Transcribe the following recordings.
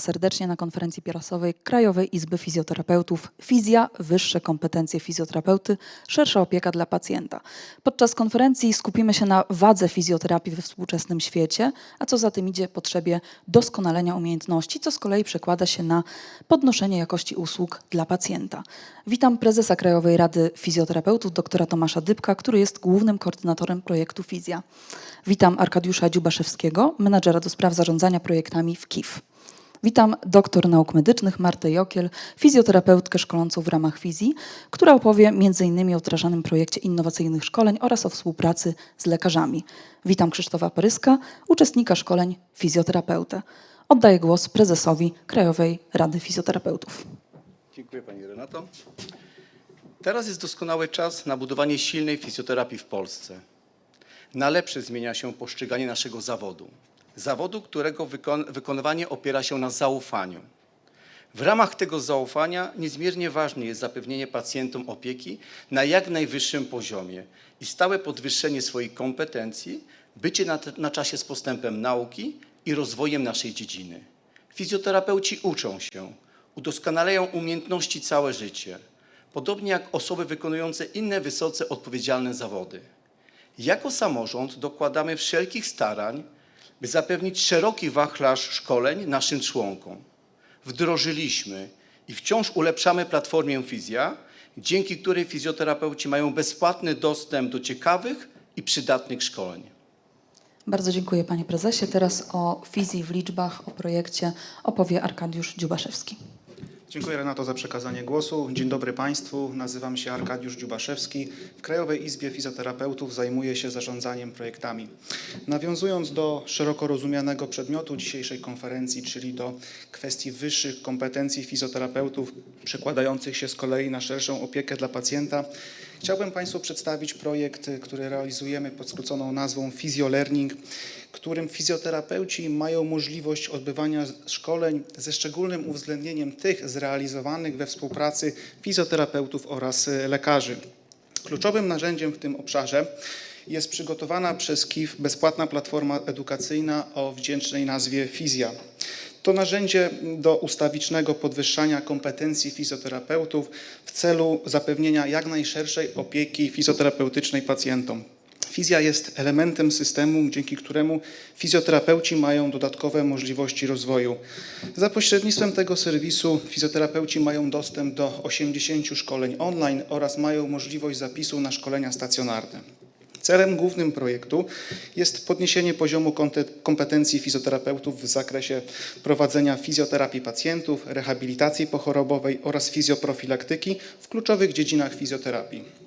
serdecznie na konferencji prasowej Krajowej Izby Fizjoterapeutów Fizja, wyższe kompetencje fizjoterapeuty, szersza opieka dla pacjenta. Podczas konferencji skupimy się na wadze fizjoterapii we współczesnym świecie, a co za tym idzie potrzebie doskonalenia umiejętności, co z kolei przekłada się na podnoszenie jakości usług dla pacjenta. Witam prezesa Krajowej Rady Fizjoterapeutów doktora Tomasza Dybka, który jest głównym koordynatorem projektu Fizja. Witam Arkadiusza Dziubaszewskiego, menadżera do spraw zarządzania projektami w KIF. Witam doktor nauk medycznych Martę Jokiel, fizjoterapeutkę szkolącą w ramach Fizji, która opowie m.in. o wdrażanym projekcie innowacyjnych szkoleń oraz o współpracy z lekarzami. Witam Krzysztofa Paryska, uczestnika szkoleń fizjoterapeutę. Oddaję głos prezesowi Krajowej Rady Fizjoterapeutów. Dziękuję Pani Renato. Teraz jest doskonały czas na budowanie silnej fizjoterapii w Polsce. Na lepsze zmienia się postrzeganie naszego zawodu. Zawodu, którego wykon wykonywanie opiera się na zaufaniu. W ramach tego zaufania niezmiernie ważne jest zapewnienie pacjentom opieki na jak najwyższym poziomie i stałe podwyższenie swoich kompetencji, bycie na, na czasie z postępem nauki i rozwojem naszej dziedziny. Fizjoterapeuci uczą się, udoskonalają umiejętności całe życie, podobnie jak osoby wykonujące inne wysoce odpowiedzialne zawody. Jako samorząd dokładamy wszelkich starań, by zapewnić szeroki wachlarz szkoleń naszym członkom. Wdrożyliśmy i wciąż ulepszamy platformę Fizja, dzięki której fizjoterapeuci mają bezpłatny dostęp do ciekawych i przydatnych szkoleń. Bardzo dziękuję panie prezesie. Teraz o Fizji w liczbach, o projekcie opowie Arkadiusz Dziubaszewski. Dziękuję Renato za przekazanie głosu. Dzień dobry Państwu. Nazywam się Arkadiusz Dziubaszewski. W Krajowej Izbie Fizjoterapeutów zajmuję się zarządzaniem projektami. Nawiązując do szeroko rozumianego przedmiotu dzisiejszej konferencji, czyli do kwestii wyższych kompetencji fizjoterapeutów, przekładających się z kolei na szerszą opiekę dla pacjenta, chciałbym Państwu przedstawić projekt, który realizujemy pod skróconą nazwą PhysioLearning, którym fizjoterapeuci mają możliwość odbywania szkoleń ze szczególnym uwzględnieniem tych zrealizowanych we współpracy fizjoterapeutów oraz lekarzy. Kluczowym narzędziem w tym obszarze jest przygotowana przez KIF bezpłatna platforma edukacyjna o wdzięcznej nazwie Fizja. To narzędzie do ustawicznego podwyższania kompetencji fizjoterapeutów w celu zapewnienia jak najszerszej opieki fizjoterapeutycznej pacjentom. Fizja jest elementem systemu, dzięki któremu fizjoterapeuci mają dodatkowe możliwości rozwoju. Za pośrednictwem tego serwisu fizjoterapeuci mają dostęp do 80 szkoleń online oraz mają możliwość zapisu na szkolenia stacjonarne. Celem głównym projektu jest podniesienie poziomu kompetencji fizjoterapeutów w zakresie prowadzenia fizjoterapii pacjentów, rehabilitacji pochorobowej oraz fizjoprofilaktyki w kluczowych dziedzinach fizjoterapii.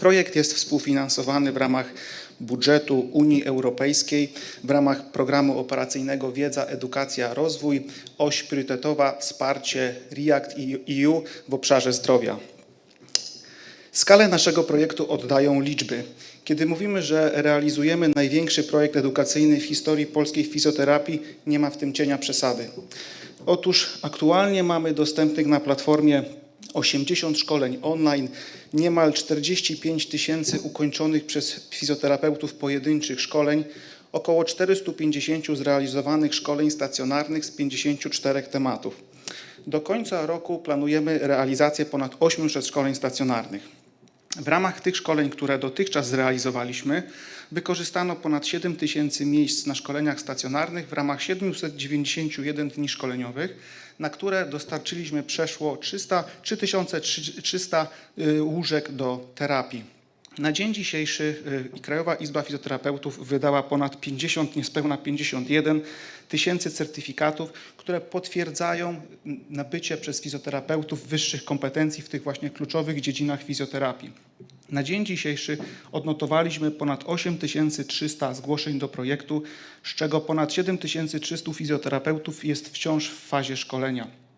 Projekt jest współfinansowany w ramach budżetu Unii Europejskiej w ramach programu operacyjnego Wiedza, Edukacja, Rozwój, oś priorytetowa wsparcie REACT EU w obszarze zdrowia. Skalę naszego projektu oddają liczby. Kiedy mówimy, że realizujemy największy projekt edukacyjny w historii polskiej fizjoterapii, nie ma w tym cienia przesady. Otóż aktualnie mamy dostępnych na platformie 80 szkoleń online, niemal 45 tysięcy ukończonych przez fizjoterapeutów pojedynczych szkoleń, około 450 zrealizowanych szkoleń stacjonarnych z 54 tematów. Do końca roku planujemy realizację ponad 800 szkoleń stacjonarnych. W ramach tych szkoleń, które dotychczas zrealizowaliśmy, wykorzystano ponad 7 tysięcy miejsc na szkoleniach stacjonarnych w ramach 791 dni szkoleniowych, na które dostarczyliśmy przeszło 300, 3300 y, łóżek do terapii. Na dzień dzisiejszy y, Krajowa Izba Fizjoterapeutów wydała ponad 50, niespełna 51 tysięcy certyfikatów, które potwierdzają nabycie przez fizjoterapeutów wyższych kompetencji w tych właśnie kluczowych dziedzinach fizjoterapii. Na dzień dzisiejszy odnotowaliśmy ponad 8300 zgłoszeń do projektu, z czego ponad 7300 fizjoterapeutów jest wciąż w fazie szkolenia.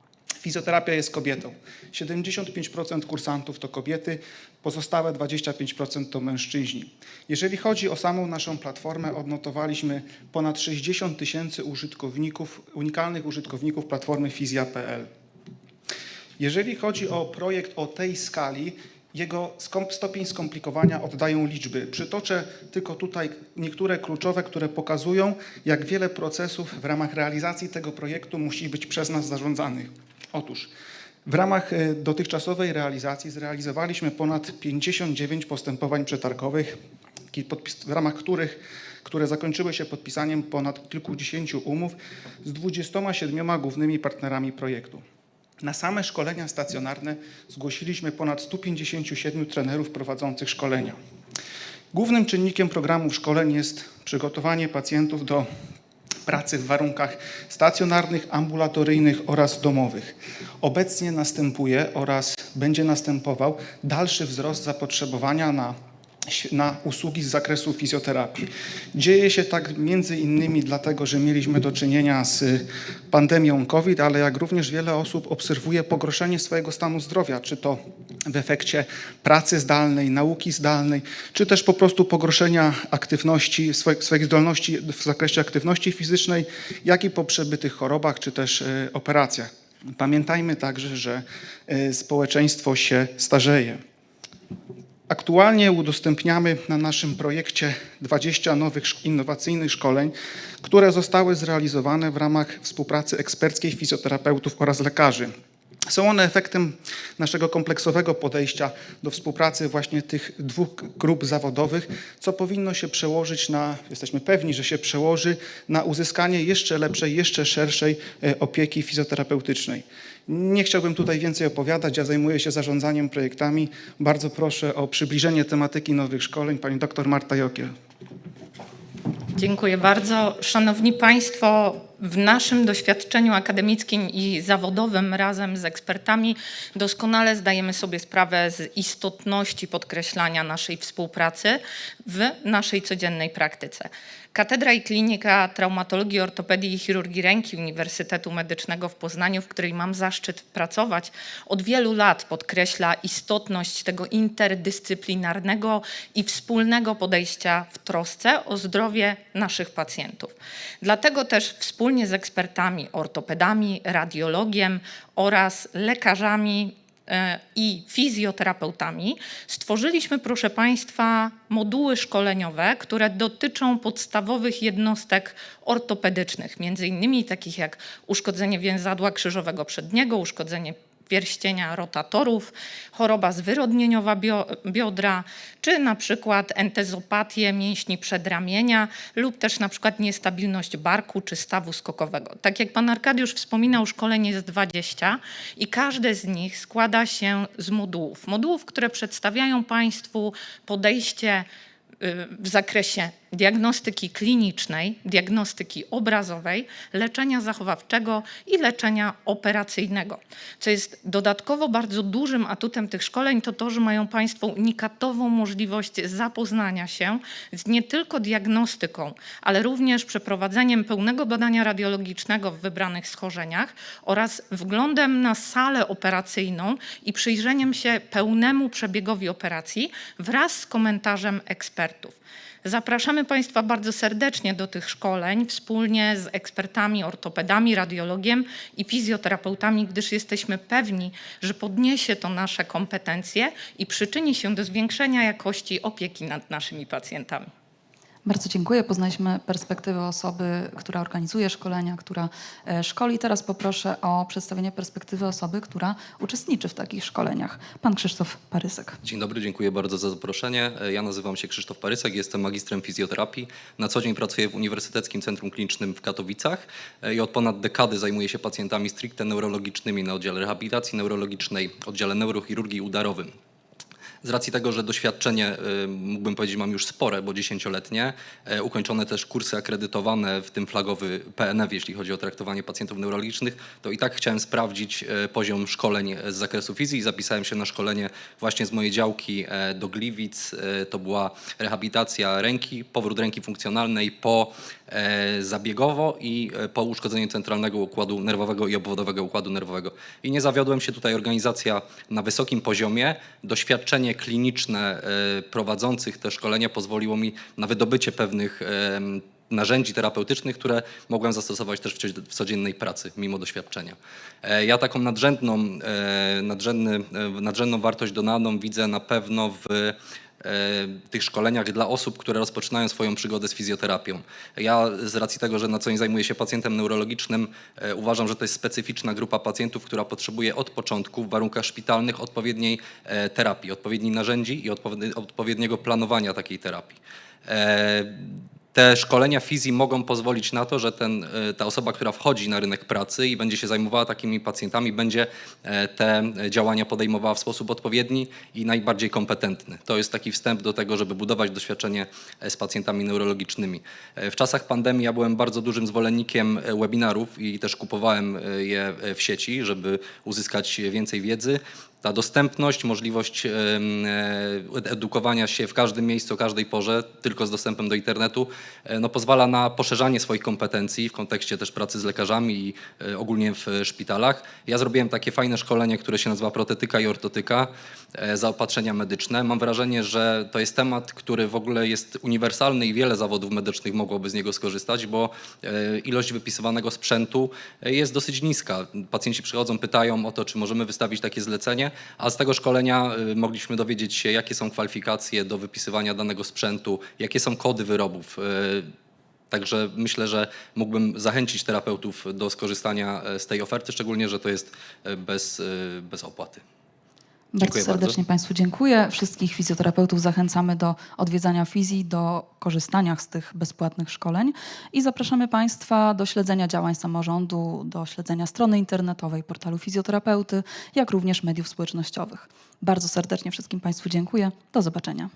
Fizjoterapia jest kobietą. 75% kursantów to kobiety, pozostałe 25% to mężczyźni. Jeżeli chodzi o samą naszą platformę, odnotowaliśmy ponad 60 tysięcy użytkowników, unikalnych użytkowników platformy fizja.pl. Jeżeli chodzi o projekt o tej skali, Jego stopień skomplikowania oddają liczby. Przytoczę tylko tutaj niektóre kluczowe, które pokazują, jak wiele procesów w ramach realizacji tego projektu musi być przez nas zarządzanych. Otóż w ramach e, dotychczasowej realizacji zrealizowaliśmy ponad 59 postępowań przetargowych, w ramach których, które zakończyły się podpisaniem ponad kilkudziesięciu umów z 27 głównymi partnerami projektu. Na same szkolenia stacjonarne zgłosiliśmy ponad 157 trenerów prowadzących szkolenia. Głównym czynnikiem programów szkoleń jest przygotowanie pacjentów do pracy w warunkach stacjonarnych, ambulatoryjnych oraz domowych. Obecnie następuje oraz będzie następował dalszy wzrost zapotrzebowania na, na usługi z zakresu fizjoterapii. Dzieje się tak między innymi dlatego, że mieliśmy do czynienia z pandemią COVID, ale jak również wiele osób obserwuje pogorszenie swojego stanu zdrowia, czy to w efekcie pracy zdalnej, nauki zdalnej, czy też po prostu pogorszenia aktywności, swoich, zdolności w zakresie aktywności fizycznej, jak i po przebytych chorobach, czy też e, operacjach. Pamiętajmy także, że e, społeczeństwo się starzeje. Aktualnie udostępniamy na naszym projekcie 20 nowych innowacyjnych szkoleń, które zostały zrealizowane w ramach współpracy eksperckiej fizjoterapeutów oraz lekarzy. Są one efektem naszego kompleksowego podejścia do współpracy właśnie tych dwóch grup zawodowych, co powinno się przełożyć na, jesteśmy pewni, że się przełoży na uzyskanie jeszcze lepszej, jeszcze szerszej e, opieki fizjoterapeutycznej. Nie chciałbym tutaj więcej opowiadać, ja zajmuję się zarządzaniem projektami. Bardzo proszę o przybliżenie tematyki nowych szkoleń pani dr Marta Jokiel. Dziękuję bardzo. Szanowni Państwo, w naszym doświadczeniu akademickim i zawodowym razem z ekspertami doskonale zdajemy sobie sprawę z istotności podkreślania naszej współpracy w naszej codziennej praktyce. Katedra i Klinika Traumatologii, Ortopedii i Chirurgii Ręki Uniwersytetu Medycznego w Poznaniu, w której mam zaszczyt pracować, od wielu lat podkreśla istotność tego interdyscyplinarnego i wspólnego podejścia w trosce o zdrowie naszych pacjentów. Dlatego też wspólnie z ekspertami, ortopedami, radiologiem oraz lekarzami e, i fizjoterapeutami stworzyliśmy, proszę Państwa, moduły szkoleniowe, które dotyczą podstawowych jednostek ortopedycznych, między innymi takich jak uszkodzenie więzadła krzyżowego przedniego, uszkodzenie pierścienia rotatorów, choroba zwyrodnieniowa bio, biodra, czy na przykład entezopatię mięśni przedramienia lub też na przykład niestabilność barku czy stawu skokowego. Tak jak pan Arkadiusz wspominał, szkoleń jest 20 i każde z nich składa się z modułów. Modułów, które przedstawiają państwu podejście y, w zakresie diagnostyki klinicznej, diagnostyki obrazowej, leczenia zachowawczego i leczenia operacyjnego. Co jest dodatkowo bardzo dużym atutem tych szkoleń, to to, że mają Państwo unikatową możliwość zapoznania się z nie tylko diagnostyką, ale również przeprowadzeniem pełnego badania radiologicznego w wybranych schorzeniach oraz wglądem na salę operacyjną i przyjrzeniem się pełnemu przebiegowi operacji wraz z komentarzem ekspertów. Zapraszamy Państwa bardzo serdecznie do tych szkoleń wspólnie z ekspertami, ortopedami, radiologiem i fizjoterapeutami, gdyż jesteśmy pewni, że podniesie to nasze kompetencje i przyczyni się do zwiększenia jakości opieki nad naszymi pacjentami. Bardzo dziękuję. Poznaliśmy perspektywę osoby, która organizuje szkolenia, która e, szkoli. Teraz poproszę o przedstawienie perspektywy osoby, która uczestniczy w takich szkoleniach. Pan Krzysztof Parysek. Dzień dobry, dziękuję bardzo za zaproszenie. Ja nazywam się Krzysztof Parysek, jestem magistrem fizjoterapii. Na co dzień pracuję w Uniwersyteckim Centrum Klinicznym w Katowicach i od ponad dekady zajmuję się pacjentami stricte neurologicznymi na oddziale rehabilitacji neurologicznej, oddziale neurochirurgii udarowym. Z racji tego, że doświadczenie, y, mógłbym powiedzieć, mam już spore, bo dziesięcioletnie, e, ukończone też kursy akredytowane, w tym flagowy PNF, jeśli chodzi o traktowanie pacjentów neurologicznych, to i tak chciałem sprawdzić e, poziom szkoleń z zakresu fizji i zapisałem się na szkolenie właśnie z mojej działki e, do Gliwic. To była rehabilitacja ręki, powrót ręki funkcjonalnej po zabiegowo i po uszkodzeniu centralnego układu nerwowego i obwodowego układu nerwowego. I nie zawiodłem się tutaj, organizacja na wysokim poziomie, doświadczenie kliniczne e, prowadzących te szkolenia pozwoliło mi na wydobycie pewnych em, narzędzi terapeutycznych, które mogłem zastosować też w codziennej pracy, mimo doświadczenia. E, Ja taką nadrzędną, e, nadrzędny, e, nadrzędną wartość dodaną widzę na pewno w e, tych szkoleniach dla osób, które rozpoczynają swoją przygodę z fizjoterapią. Ja z racji tego, że na co dzień zajmuję się pacjentem neurologicznym, e, uważam, że to jest specyficzna grupa pacjentów, która potrzebuje od początku w warunkach szpitalnych odpowiedniej e, terapii, odpowiednich narzędzi i odpowiedni- odpowiedniego planowania takiej terapii. Te szkolenia fizji mogą pozwolić na to, że ten, e, ta osoba, która wchodzi na rynek pracy i będzie się zajmowała takimi pacjentami, będzie e, te działania podejmowała w sposób odpowiedni i najbardziej kompetentny. To jest taki wstęp do tego, żeby budować doświadczenie e, z pacjentami neurologicznymi. W czasach pandemii ja byłem bardzo dużym zwolennikiem webinarów i też kupowałem je w sieci, żeby uzyskać więcej wiedzy. Ta dostępność, możliwość e, edukowania się w każdym miejscu, o każdej porze, tylko z dostępem do internetu, e, no, pozwala na poszerzanie swoich kompetencji w kontekście też pracy z lekarzami i e, ogólnie w szpitalach. Ja zrobiłem takie fajne szkolenie, które się nazywa protetyka i ortotyka, zaopatrzenia medyczne. Mam wrażenie, że to jest temat, który w ogóle jest uniwersalny i wiele zawodów medycznych mogłoby z niego skorzystać, bo ilość wypisywanego sprzętu jest dosyć niska. Pacjenci przychodzą, pytają o to, czy możemy wystawić takie zlecenie, a z tego szkolenia y, mogliśmy dowiedzieć się, jakie są kwalifikacje do wypisywania danego sprzętu, jakie są kody wyrobów. y, Także myślę, że mógłbym zachęcić terapeutów do skorzystania e, z tej oferty, szczególnie, że to jest bez, bez opłaty. Bardzo Dziękuję serdecznie bardzo. Państwu dziękuję. Wszystkich fizjoterapeutów zachęcamy do odwiedzania fizji, do korzystania z tych bezpłatnych szkoleń i zapraszamy Państwa do śledzenia działań samorządu, do śledzenia strony internetowej, portalu fizjoterapeuty, jak również mediów społecznościowych. Bardzo serdecznie wszystkim Państwu dziękuję. Do zobaczenia.